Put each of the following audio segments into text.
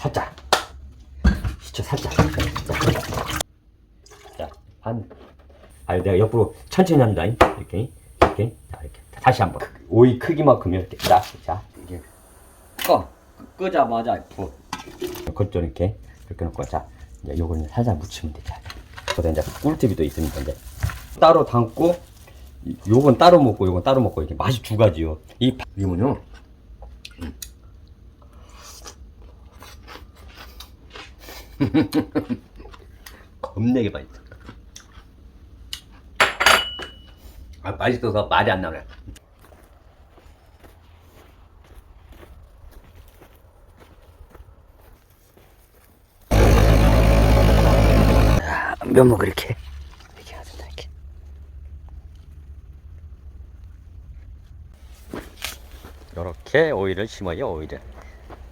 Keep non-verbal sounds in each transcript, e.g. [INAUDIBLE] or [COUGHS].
살짝. 시쳐 살짝. 자, 한. 아, 내가 옆으로 천천히 한다. 이렇게. 이렇게. 자, 이렇게. 다시 한 번. 오이 크기만큼 이렇게. 자, 자. 이게. 꺼. 끄자마자 부. 그쪽 이렇게. 이렇게 놓고. 자, 이제 요거는 살살 묻히면 돼. 자. 그다음 이제 꿀팁이 또 있습니다. 이제. 따로 담고, 이- 요건 따로 먹고, 요건 따로 먹고, 이렇게 맛이 두 가지요. 이, 파- 이거는요. [LAUGHS] 겁내게 맛있어. 아, 맛있어서 말이 안 나오네. 아, 면목 이렇게 이렇게 된다 이렇게. 이렇게 오이를 심어요 오이를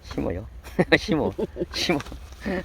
심어요 [LAUGHS] 심어 심어 이렇게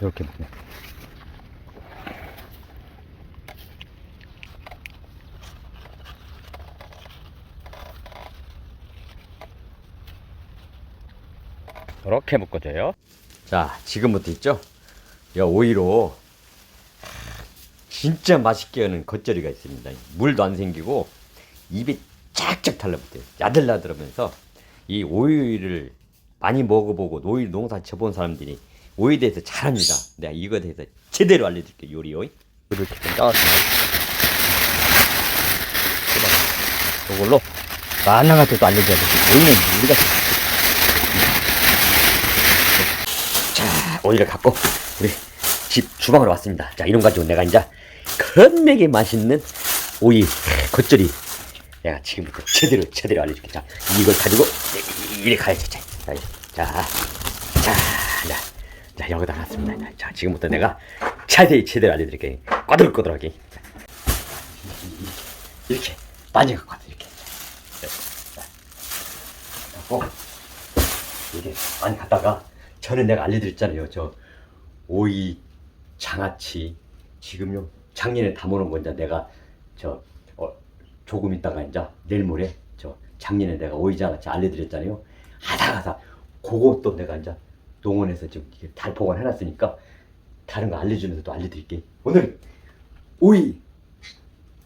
이렇게 먹네. 이렇게 묶어줘요. 자, 지금부터 있죠? 이 오이로 진짜 맛있게 하는 겉절이가 있습니다. 물도 안 생기고 입에 쫙쫙 달라붙어요. 야들야들하면서 이 오이를 많이 먹어보고 오이 농사 쳐본 사람들이 오이에 대해서 잘합니다. 내가 이거에 대해서 제대로 알려줄게요. 요리요. 이렇게 좀 짜왔습니다. 이걸로 만나한테도 알려줘야 돼. 오이는 우리가 자 오이를 갖고 우리 집 주방으로 왔습니다. 자거 가지고 내가 이제 겁내게 맛있는 오이 겉절이 내가 지금부터 제대로 제대로 알려줄게. 자 이걸 가지고 이- 이리 가야지. 자, 자, 자, 자, 자, 자 여기다 놨습니다. 자, 자 지금부터 내가 자세히 제대로 알려드릴게요. 꼬들꼬들하게 자, 이렇게 많이 갖고 왔어 이렇게. 자, 갖고 이게 많이 갖다가 전에 내가 알려드렸잖아요. 저 오이, 장아찌 지금요 작년에 담아놓은 거 이제 내가 저 어, 조금 있다가 이제 내일 모레 저 작년에 내가 오이 장아찌 알려드렸잖아요. 하다하다 그것도 내가 이제 농원에서 지금 이렇게 잘 보관해놨으니까 다른 거 알려주면서 또 알려드릴게. 오늘 오이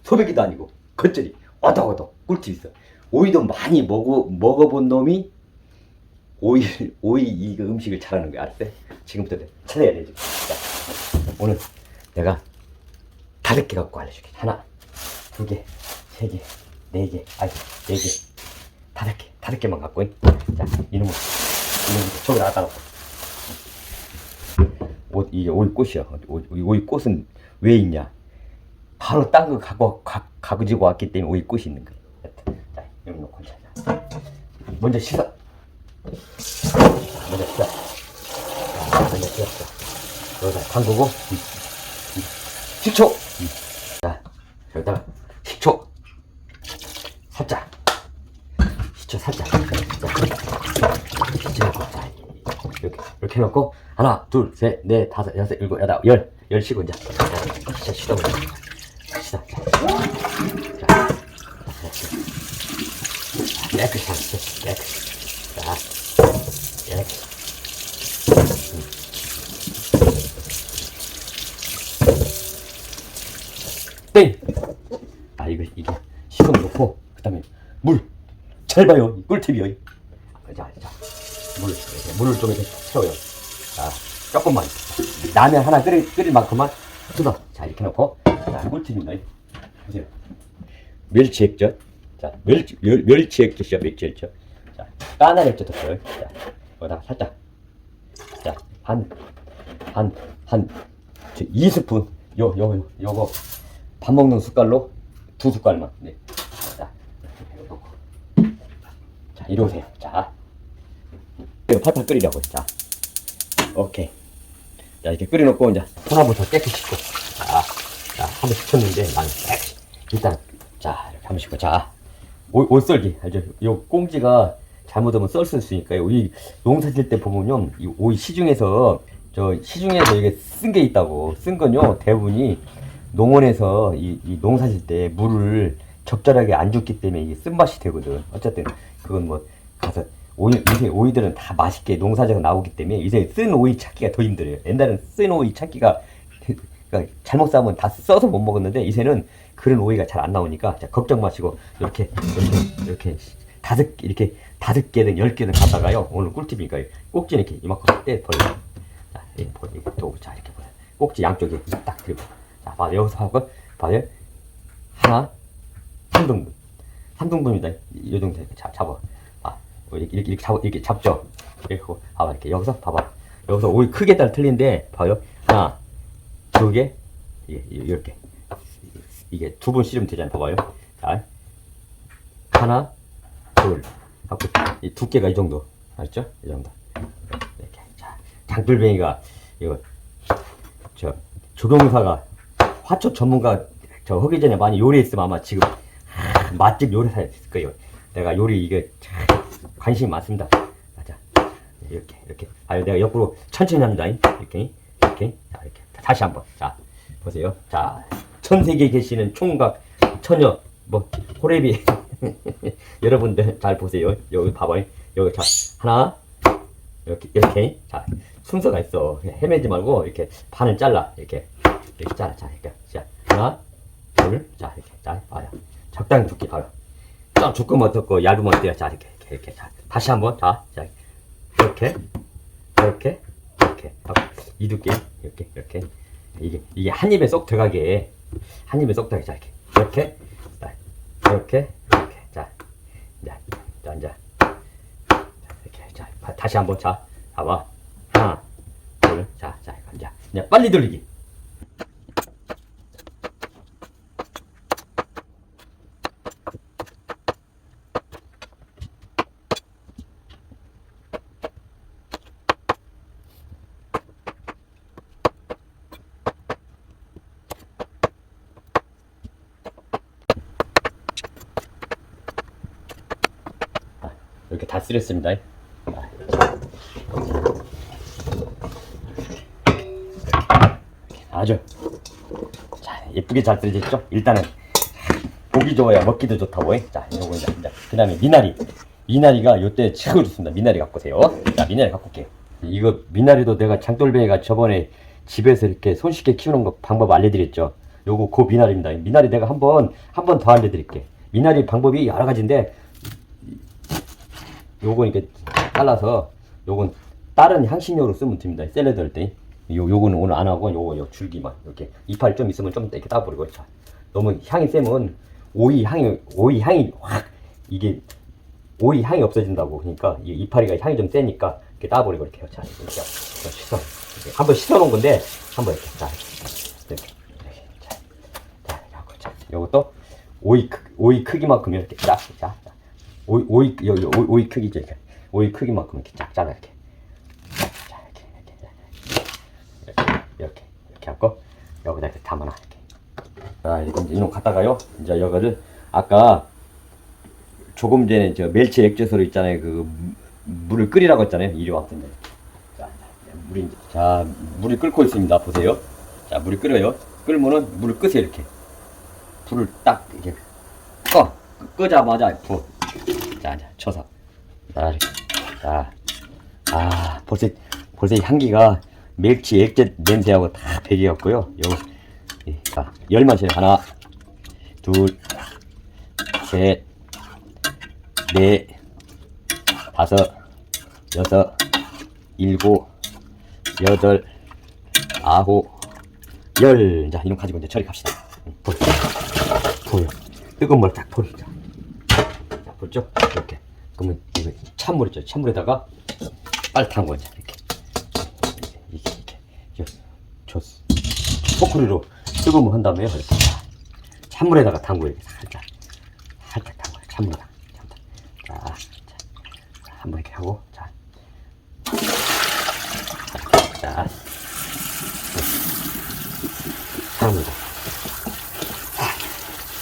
소백이도 아니고 겉절이 어덕어덕 꿀팁 있어. 오이도 많이 먹어 먹어본 놈이 오이 오이 이 음식을 잘하는 거야 알았어? 지금부터 찾아야 돼. 자, 오늘 내가 다섯 개 갖고 알려줄게. 하나, 두 개, 세 개, 네 개, 아니 네 개, 다섯 개, 다섯 개만 갖고 잉. 자 이놈을 이놈을 저기 나가 놓고. 옷 이게 오이 꽃이야. 오- 이 오이 꽃은 왜 있냐? 바로 딴 거 갖고 가, 가지고 왔기 때문에 오이 꽃이 있는 거야. 자 여기 놓고 자. 먼저 씻어. 자, 먼저 씻었어. 여기다 담그고 음, 음. 식초. 음. 자 여기다가 식초 살짝. 식초 살짝. 자, 식초 넣고 자 이렇게 이렇게 해놓고 하나 둘 셋 넷 다섯 여섯 일곱 여덟 열열 시고 이제 자, 진짜 시도해. 시다. 자, 자, 깨끗이 하세요. 깨끗이. 자, 이렇게. 땡! 아, 이거, 이게, 식은 놓고, 그 다음에, 물. 잘 봐요. 이 꿀팁이요. 자, 자, 물, 물을 좀 이렇게 채워요. 자, 조금만. 라면 하나 끓일, 끓일 만큼만 뜯어. 자, 이렇게 놓고, 자, 꿀팁입니다. 보세요. 멸치 액젓. 자, 멸치, 멸, 멸치 액젓이야, 멸치 액젓. 자, 까나 액젓 넣어요. 자, 여기다가 살짝. 자, 한, 한, 한, 저 2스푼. 요, 요, 요, 요거. 밥 먹는 숟갈로 두 숟갈만. 네. 자, 놓고. 자, 이리 오세요. 자. 이거 팔팔 끓이라고. 자. 오케이. 자, 이렇게 끓여놓고, 이제, 하나부터 깨끗이 씻고. 자, 자, 한번 씻었는데, 나는 깨끗이. 일단, 자, 이렇게 한번 씻고. 자, 옷, 옷 썰기. 알죠? 요 꽁지가 잘못하면 썰수 있으니까요. 이 농사 질 때 보면요. 이 오이 시중에서, 저, 시중에서 이게 쓴 게 있다고. 쓴 건요, 대부분이 농원에서 이, 이 농사 질 때 물을 적절하게 안 줬기 때문에 이게 쓴맛이 되거든. 어쨌든, 그건 뭐, 가서, 오이, 요새 오이들은 다 맛있게 농사져서 나오기 때문에 요새 쓴 오이 찾기가 더 힘들어요. 옛날엔 쓴 오이 찾기가 그러니까 잘못 싸면 다 써서 못 먹었는데 이제는 그런 오이가 잘 안 나오니까 자, 걱정 마시고 이렇게 이렇게 이렇게 다섯 이렇게 다섯 개든 열 개든 갖다가요 오늘 꿀팁이니까 꼭지 이렇게 이만큼 떼 버려. 자, 이렇게 버려. 이거 또, 자 이렇게 버려. 꼭지 양쪽에 딱 들고. 자, 봐 여기서 하고 봐요. 하나, 한 등분, 한 등분이다. 이 정도 이렇게 잡, 잡아. 아, 이렇게 이렇게, 이렇게 잡 이렇게 잡죠. 이렇게 하고 봐봐 이렇게 여기서 봐봐. 여기서 오이 크기에 따라 틀린데 봐요. 하나, 두 개, 이게 이렇게 이게 두번 씹으면 되잖아요. 봐봐요. 자, 하나, 둘, 이 두께가 이 정도, 알죠? 이 정도. 이렇게 자, 장돌뱅이가 이거 저 조경사가 화초 전문가 저 하기 전에 많이 요리했으면 아마 지금 아, 맛집 요리사였을 거예요. 내가 요리 이게 참 관심이 많습니다. 자, 이렇게 이렇게 아 내가 옆으로 천천히 합니다. 이렇게 이렇게 자 이렇게 다시 한번 자 보세요. 자 전 세계에 계시는 총각 처녀 뭐 호레비 [LAUGHS] 여러분들 잘 보세요. 여기 봐봐요. 여기 자 하나 이렇게 이렇게 자 순서가 있어. 헤매지 말고 이렇게 반을 잘라 이렇게 이렇게 잘라 자 이렇게. 자 하나 둘자 이렇게. 자 봐요. 적당히 두께 봐요. 좀 두꺼면 어떻고 얇으면 어때요? 자 이렇게 이렇게 이렇게. 자 다시 한번. 자, 자 이렇게 이렇게 이렇게. 이 두께 이렇게 이렇게. 이게 이게 한 입에 쏙 들어가게. 한 입에 쏙 들어가게. 자 이렇게. 이렇게. 자, 이렇게 이렇게. 자 이제 자 이제. 자, 이렇게. 자 봐, 다시 한번. 자 봐봐 하나 둘자자 이거 이제. 이제 빨리 돌리기 이렇게 다 쓰렸습니다. 아주 자 예쁘게 잘 쓰여졌죠? 일단은 보기 좋아야 먹기도 좋다고. 해. 자 요거 이제 이제 그 다음에 미나리 미나리가 요때 최고 좋습니다. 미나리 갖고 오세요. 자 미나리 갖고 올게요. 이거 미나리도 내가 장돌뱅이가 저번에 집에서 이렇게 손쉽게 키우는 거 방법 알려드렸죠. 요거 그 미나리입니다. 미나리 내가 한번 한 번 더 알려드릴게. 미나리 방법이 여러 가지인데 요거 이렇게 잘라서 요건 다른 향신료로 쓰면 됩니다. 샐러드 할 때. 요, 요거는 오늘 안 하고 요거 요 줄기만 이렇게 이파리 좀 있으면 좀 이렇게 따버리고 자 너무 향이 세면 오이 향이 오이 향이 확 이게 오이 향이 없어진다고 그러니까 이 이파리가 향이 좀 세니까 이렇게 따버리고 이렇게. 자 이렇게 씻어 이렇게 한번 씻어 놓은 건데 한번 이렇게 자 이렇게 이렇게 자, 자 이렇게 자 요것도 오이 크 오이 크기만큼 이렇게 자, 자, 자. 오이 오이 오이, 오이 크기죠 이렇게. 오이 크기만큼 이렇게 쫙 잘라 이렇게. 자 이렇게 이렇게 이렇게. 이렇게 하고 여기다 이렇게 담아놔 이렇게. 자 이거 이제 이놈 갖다가요. 이제 이거를 아까 조금 전에 저 멸치 액젓으로 있잖아요. 그 무- 물을 끓이라고 했잖아요. 이리 왔던데. 자, 자 물이 이제 자 물이 끓고 있습니다. 보세요. 자 물이 끓어요. 끓으면은 물을 끄세요 이렇게. 불을 딱 이렇게 꺼 끄- 끄자마자 불 자, 자, 쳐서. 자, 이렇게. 자. 아, 벌써, 벌써 이 향기가 멸치 액젓 냄새하고 다 배겨갖고요. 요, 이, 자, 열만 치네. 하나, 둘, 셋, 넷, 다섯, 여섯, 일곱, 여덟, 아홉, 열. 자, 이놈 가지고 이제 처리 갑시다. 응, 불. 불. 뜨거운 물딱 불. 자. 자, 보죠? 이렇게. 그러면 이거 찬물이죠. 찬물에다가 빨리 담궈 이렇게. 이게 이게 이게 저 포크리로 뜨거운 물한 다음에 이렇게 찬물에다가 담궈 이렇게 살짝 살짝 담궈 찬물에다가 잠깐. 자, 자, 자, 한번 이렇게 하고 자. 자, 합니다.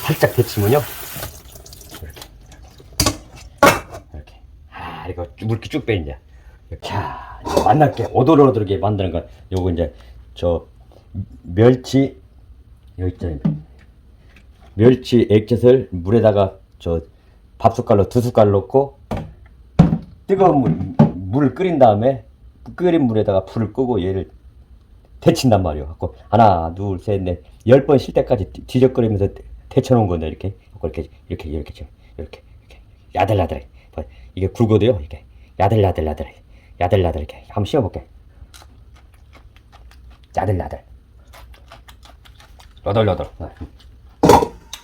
살짝 데치면요. 이렇게. 이렇게. 아, 물기 쭉 빼, 이제. 이렇게. 자, 만날게. 오돌오돌하게 만드는 건 요거 이제 저 멸치, 여기 있잖아요. 멸치 액젓을 물에다가 저 밥숟갈로 두 숟갈 넣고 뜨거운 물, 물을 끓인 다음에 끓인 물에다가 불을 끄고 얘를 데친단 말이에요. 갖고 하나, 둘, 셋, 넷, 열 번 쉴 때까지 뒤- 뒤적거리면서 데- 데쳐놓은 건데 이렇게 이렇게 이렇게 이렇게 좀 이렇게 이렇게 야들야들해. 봐, 이게 굵어도요. 이게 야들야들야들해. 야들야들 이렇게 한번 씌워볼게. 야들야들. 너덜너덜.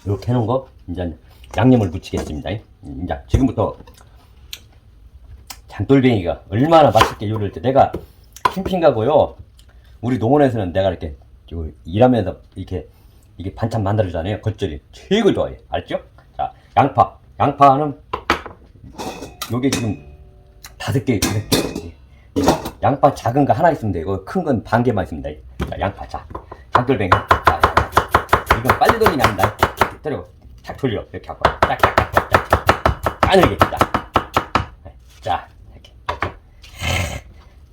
이렇게 해놓은 거 이제 양념을 묻히겠습니다. 이제 지금부터 장돌뱅이가 얼마나 맛있게 요리할 때 내가 캠핑 가고요. 우리 농원에서는 내가 이렇게 요 일하면서 이렇게 이게 반찬 만들어주잖아요. 겉절이 최고 좋아해. 알죠? 자, 양파. 양파는 요게 지금 다섯 개, 개. 양파 작은 거 하나 있으면 되고 큰 건 반 개만 돼. 자, 양파. 자, 장돌뱅이. 자, 자, 자. 이건 빨리 돌리면 안 돼. 때리고 착 돌려. 이렇게 하고. 짝, 짝, 짝, 짝, 짝. 까늘게. 자, 자, 이렇게.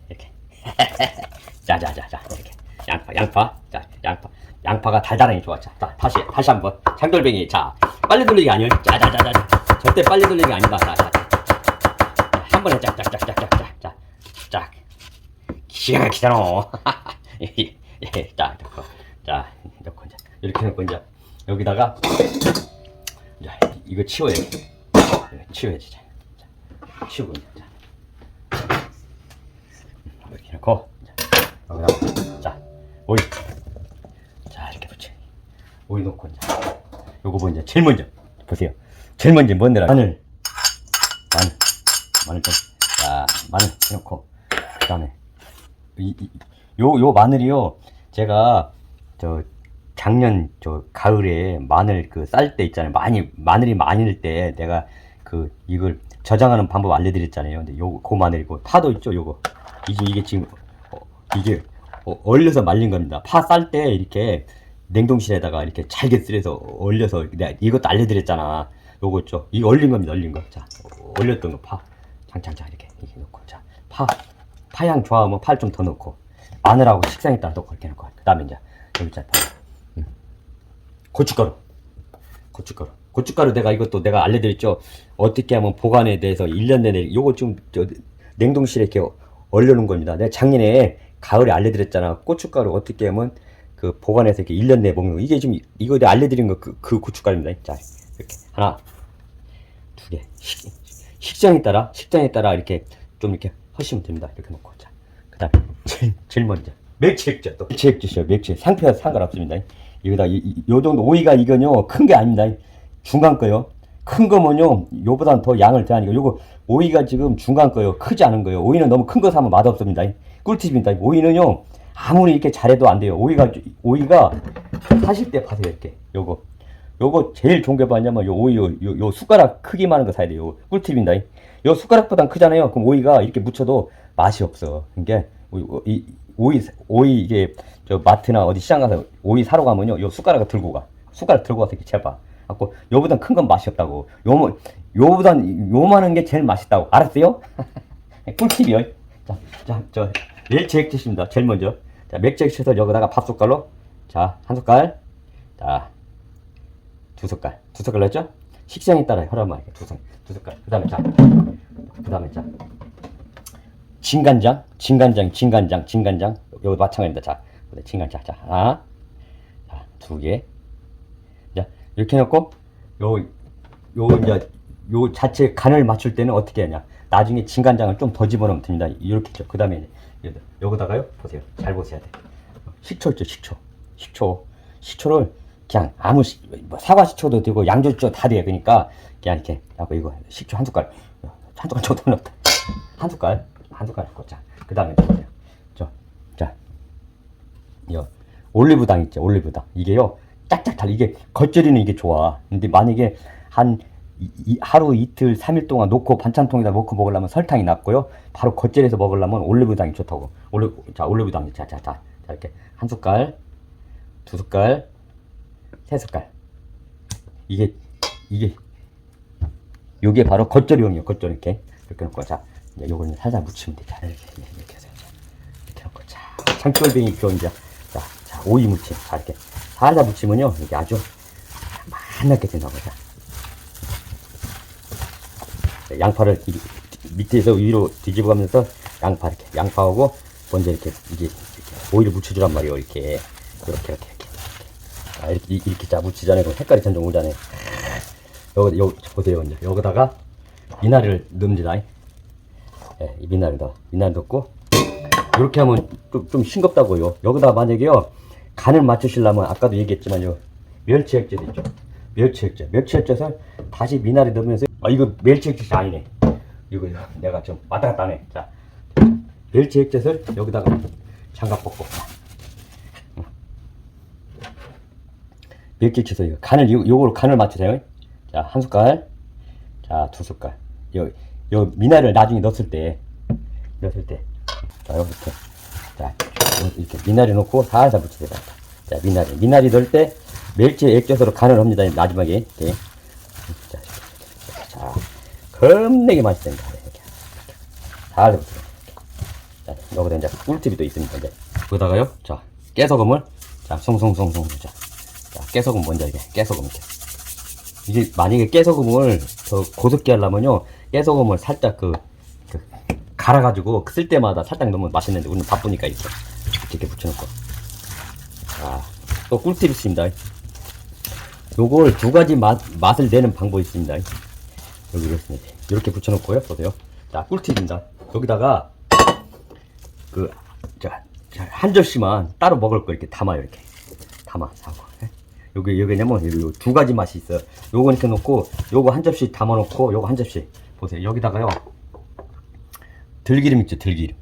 이렇게. [LAUGHS] 자 자 자 자 이렇게 양파 양파 자 양파 양파가 달달하니 좋아 자, 자 다시 다시 한 번 장돌뱅이 자 빨리 돌리기 아니에요 자 자 자 자 절대 빨리 돌리기 아니다 자 한 번에 짝짝짝짝짝짝 짝 기가 막히잖아. [LAUGHS] 예자 넣고. 자 넣고 이제. 이렇게 넣고 이제 여기다가 [COUGHS] 자 이거 치워야지. 이거 치워야지. 자, 자, 치우고 이제. 자. 이렇게 넣고. 자, 여기다가 자 오이 자 이렇게 붙여 오이 넣고 이제. 요거 뭐 이제 제일 먼저. 보세요. 제일 먼저 뭔데라? 마늘. 마늘 마늘 좀 자 마늘 해놓고 그 다음에 요요 마늘이요 제가 저 작년 저 가을에 마늘 그 쌀 때 있잖아요 많이 마늘이 많을 때 내가 그 이걸 저장하는 방법 알려드렸잖아요 근데 요그 마늘이고 파도 있죠 요거 이게 이게 지금 어, 이게 어, 얼려서 말린 겁니다. 파 쌀 때 이렇게 냉동실에다가 이렇게 잘게 쓸어서 얼려서 내가 이것도 알려드렸잖아. 요거 있죠. 이거 얼린 겁니다. 얼린 거. 자, 얼렸던 거 파. 장장장 이렇게 이렇게 넣고 자, 파 파향 좋아하면 파를 좀더 넣고 마늘하고 식상에 따라 넣고 이렇게 넣고 그다음에 이제 여기. 파. 음. 고춧가루. 고춧가루. 고춧가루 내가 이것도 내가 알려드렸죠. 어떻게 하면 보관에 대해서 1년 내내 요거 좀 저, 냉동실에 이렇게 얼려놓은 겁니다. 내가 작년에 가을에 알려드렸잖아. 고춧가루 어떻게 하면 그 보관해서 이렇게 1년 내에 먹는 거. 이게 지금 이거 내가 알려드린 거그 그 고춧가루입니다. 자, 이렇게 하나, 두 개. 식, 식장에 따라 식장에 따라 이렇게 좀 이렇게 하시면 됩니다. 이렇게 놓고 자. 그다음 제일, 제일 먼저 맥주 액젓 또 맥주 액젓이요. 맥주 상표와 상관없습니다. 이거다 이, 이, 요 정도 오이가 이건요 큰 게 아닙니다. 중간 거요. 큰 거면요 요보단 더 양을 더하니까 요거 오이가 지금 중간 거요 크지 않은 거요 오이는 너무 큰 거 사면 맛없습니다 꿀팁입니다 오이는요 아무리 이렇게 잘해도 안 돼요 오이가 오이가 사실 때 파세요 이렇게 요거 요거 제일 좋은 게 뭐냐면 요 오이 요, 요, 요 숟가락 크기만 한거 사야 돼요 꿀팁입니다 요 숟가락보단 크잖아요 그럼 오이가 이렇게 묻혀도 맛이 없어 그러니까 이, 오이 오이 이게 저 마트나 어디 시장 가서 오이 사러 가면요 요 숟가락을 들고 가 숟가락 들고 가서 이렇게 재봐 갖고 요보단 큰 건 맛이 없다고. 요 요보단 요만한 게 제일 맛있다고. 알았어요? [LAUGHS] 꿀팁이요. 자, 자, 저 멸치 액젓입니다. 제일 먼저. 자, 멸치 액젓을 여기다가 밥 숟갈로 자, 한 숟갈. 자, 두 숟갈. 두 숟갈 넣었죠? 식장에 따라 혈압만 두 숟갈. 두 숟갈. 그 다음에 자. 그 다음에 자. 진간장, 진간장, 진간장, 진간장. 여기 마찬가지입니다. 자, 진간장. 자, 하나. 자, 두 개. 자, 이렇게 해놓고 요, 요 이제 요 자체 간을 맞출 때는 어떻게 하냐? 나중에 진간장을 좀 더 집어넣으면 됩니다. 이렇게 죠. 그 다음에 여기다가요. 보세요. 잘 보셔야 돼. 식초 있죠, 식초. 식초. 식초를 그냥 아무 시, 뭐 사과 식초도 되고 양조 식초 다 돼. 그러니까 그냥 이렇게 이거 식초 한 숟갈, 한 숟갈 정도 넣었다. [LAUGHS] 한 숟갈, 한 숟갈 넣고 자. 그 다음에 보세요. 저, 자, 요 올리브당 있죠, 올리브당. 이게요. 짝짝 달 이게 겉절이는 이게 좋아. 근데 만약에 한 이, 이, 하루 이틀 삼일 동안 놓고 반찬통에다 넣고 먹으려면 설탕이 낫고요. 바로 겉절이에서 먹으려면 올리브당이 좋다고. 올리 자 올리브당 자자자 자, 자, 이렇게 한 숟갈 두 숟갈, 세 숟갈. 이게 이게 요게 바로 겉절이용이요. 겉절 이렇게 이렇게 놓고 자 이제 요거는 살살 묻히면 돼. 자 이렇게 이렇게 해서 자, 이렇게 놓고 자 창돌뱅이 표 이제 자, 자 오이 무침 자 이렇게 살살 묻히면요 이게 아주 만나게 된다고 자. 자, 양파를 이- 밑에서 위로 뒤집어가면서 양파 이렇게 양파하고 먼저 이렇게 이게 이렇게 오이를 묻혀주란 말이에요 이렇게 이렇게, 이렇게. 아, 이렇게 이렇게 자 묻히잖아요. 그럼 색깔이 점점 오잖아요. 여기 여기 보세요 이제 여기다가 미나리를 넣습니다 예, 이 미나리 넣어. 미나리 넣고 이렇게 하면 좀, 좀 싱겁다고요. 여기다 만약에요 간을 맞추시려면 아까도 얘기했지만요 멸치 액젓 있죠. 멸치 액젓. 멸치 액젓을 다시 미나리 넣으면서 아 이거 멸치 액젓이 아니네. 이거 내가 좀 왔다 갔다 하네. 자 멸치 액젓을 여기다가 장갑 벗고 멸치 액젓을 이거 간을 요, 요거로 간을 맞추세요. 자 한 숟갈. 자 두 숟갈. 요, 요 미나리를 나중에 넣었을 때 넣었을 때자 이렇게 자 이렇게 미나리 넣고 살살 묻히세요 자 미나리. 미나리 넣을 때 멸치 액젓으로 간을 합니다 마지막에. 이렇게. 자, 자 겁나게 맛있습니다 이렇게 잘 묻히세요. 자 여기다 이제 꿀팁이 또 있습니다 이제. 여기다가요. 자 깨소금을. 자 송송송송. 자, 자 깨소금 먼저 이게? 깨소금 이렇게. 이게 만약에 깨소금을 더 고습게 하려면요 깨소금을 살짝 그, 그 갈아가지고 쓸 때마다 살짝 넣으면 맛있는데 오늘 바쁘니까 이렇게 이렇게 붙여놓고. 자또 꿀팁 있습니다. 요걸 두 가지 맛, 맛을 내는 방법이 있습니다. 여기 이렇습니다. 이렇게 붙여놓고요. 보세요. 자 꿀팁입니다. 여기다가 그자한 접시만 따로 먹을 거 이렇게 담아요 이렇게. 담아 사고 예? 요게 요게냐면 요, 요, 두 가지 맛이 있어요. 요거 이렇게 놓고 요거 한 접시 담아 놓고 요거 한 접시. 보세요. 여기다가요. 들기름 있죠 들기름.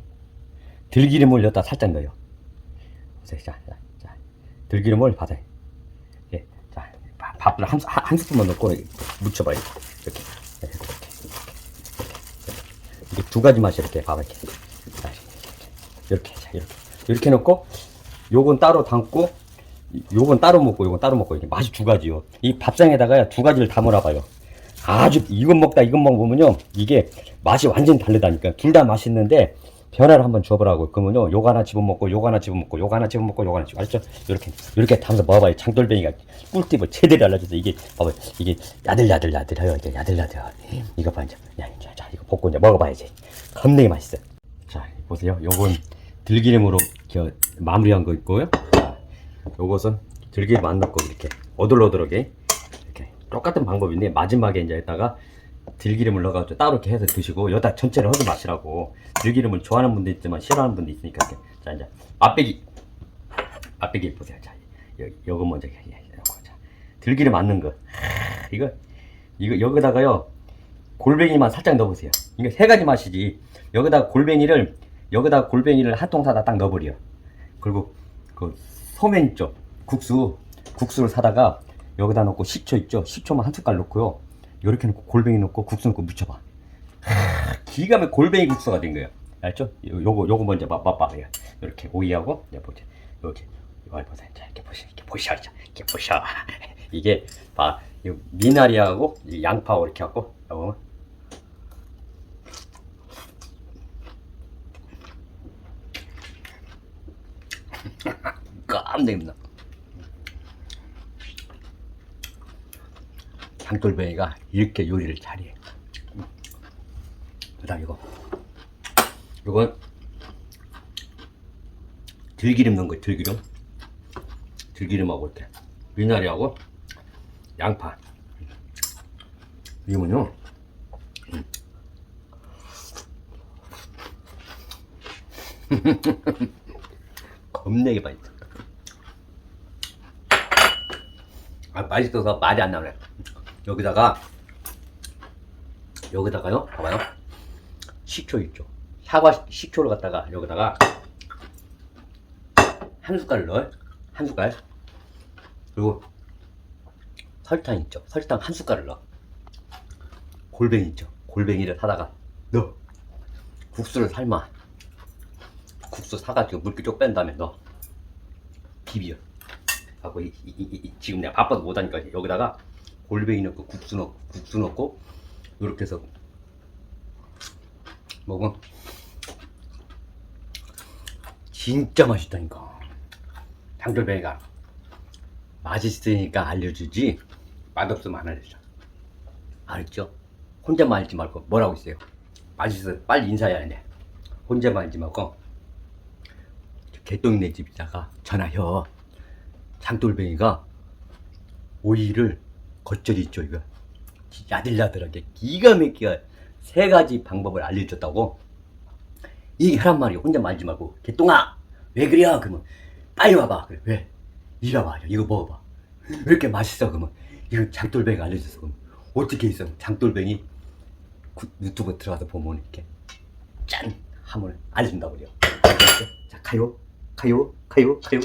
들기름을 여기다 살짝 넣어요. 보세요. 자, 자, 자. 들기름을 받아요 예, 자 밥- 밥을 한, 한, 한 스푼만 넣고 이렇게. 묻혀봐요 이렇게 예, 이렇게, 이렇게, 이렇게 두 가지 맛이 이렇게 봐봐 이렇게. 자, 이렇게 자, 이렇게. 이렇게 넣고 요건 따로 담고 이- 요건 따로 먹고 요건 따로 먹고 이렇게 맛이 두 가지요. 이 밥상에다가 두 가지를 담으라 봐요. 아주 이건 먹다 이건 먹으면요 이게 맛이 완전히 다르다니까. 둘 다 맛있는데 변화를 한번 줘보라고. 그러면요 요거 하나 집어먹고 요거 하나 집어먹고 요거 하나 집어먹고 요거 하나 집어 알죠? 이렇게 이렇게 담아서 먹어봐요. 장돌뱅이가 꿀팁을 제대로 알려줘서 이게 봐봐요. 이게 야들야들야들해요. 이게 야들야들. 이거 봐 이제. 야, 자, 자 이거 볶고 이제 먹어봐야지. 겁나게 맛있어요 자 보세요. 요건 들기름으로 저 마무리한 거 있고요. 자, 요것은 들기름 안 넣고 이렇게 오돌오돌하게 이렇게 똑같은 방법인데 마지막에 이제 여기다가 들기름을 넣어가지고 따로 이렇게 해서 드시고 여기다 전체를 허서 마시라고. 들기름을 좋아하는 분도 있지만 싫어하는 분도 있으니까 이렇게. 자 이제 맛배기. 맛배기 보세요. 자 여기 요거 먼저 예, 예, 요거. 자 들기름 맞는 거. 하, 이거 이거 여기다가요 골뱅이만 살짝 넣어보세요. 이거 세 가지 맛이지. 여기다 골뱅이를 여기다 골뱅이를 한 통 사다 딱 넣어버려. 그리고 그 소면 있죠 국수 국수를 사다가 여기다 넣고 식초 있죠? 식초만 한 숟갈 넣고요. 이렇게 넣고 골뱅이 넣고 국수 넣고 묻혀봐. 하, 기가 막히게 골뱅이 국수가 된 거예요. 알죠? 요- 요거 요거 먼저 맛 맛봐요. 이렇게 오이하고 이제 보자. 이렇게 이거 보세요 자 이렇게 보시죠 이렇게 보셔 이렇게 보셔. [LAUGHS] 이게 봐 이 미나리하고 이 양파하고 이렇게 하고 요 거 깜짝입니다 장돌뱅이가 이렇게 요리를 잘해. 그 다음 이거. 이건 들기름 넣은 거 들기름. 들기름하고 이렇게 미나리하고 양파. 이거는요. 음. [LAUGHS] 겁나게 맛있어. 맛있어서 말이 안 나오네. 여기다가 여기다가요? 봐봐요. 식초 있죠? 사과 식초를 갖다가 여기다가 한 숟갈 넣어요 한 숟갈. 그리고 설탕 있죠? 설탕 한 숟갈을 넣어. 골뱅이 있죠? 골뱅이를 사다가 넣어. 국수를 삶아. 국수 사가지고 물기 쪽 뺀 다음에 넣어. 비벼 하고 이, 이- 이- 이- 지금 내가 바빠서 못하니까 여기다가 골뱅이 넣고 국수 넣고 국수 넣고 이렇게 해서 먹으면 진짜 맛있다니까. 장돌뱅이가. 맛있으니까 알려주지. 맛없으면 안 알려줘. 알았죠? 혼자만 알지 말고 뭐라고 있어요? 맛있어. 빨리 인사해야 돼. 혼자만 알지 말고 저 개똥이네 집에다가 전화해 장돌뱅이가 오이를 겉절이 있죠 이거. 야들야들하게 기가 막히게 세 가지 방법을 알려줬다고. 이게 하란 말이야 혼자 말지 말고 개똥아! 왜 그래 그러면 빨리 와봐. 그래 왜? 이리 와봐. 이거 먹어봐. 왜 이렇게 맛있어? 그러면 이거 장돌뱅이가 알려줬어 그럼 어떻게 있어 장돌뱅이 구- 유튜브 들어가서 보면 이렇게 짠! 하면 알려준다고 그래요. 자 가요. 가요. 가요. 가요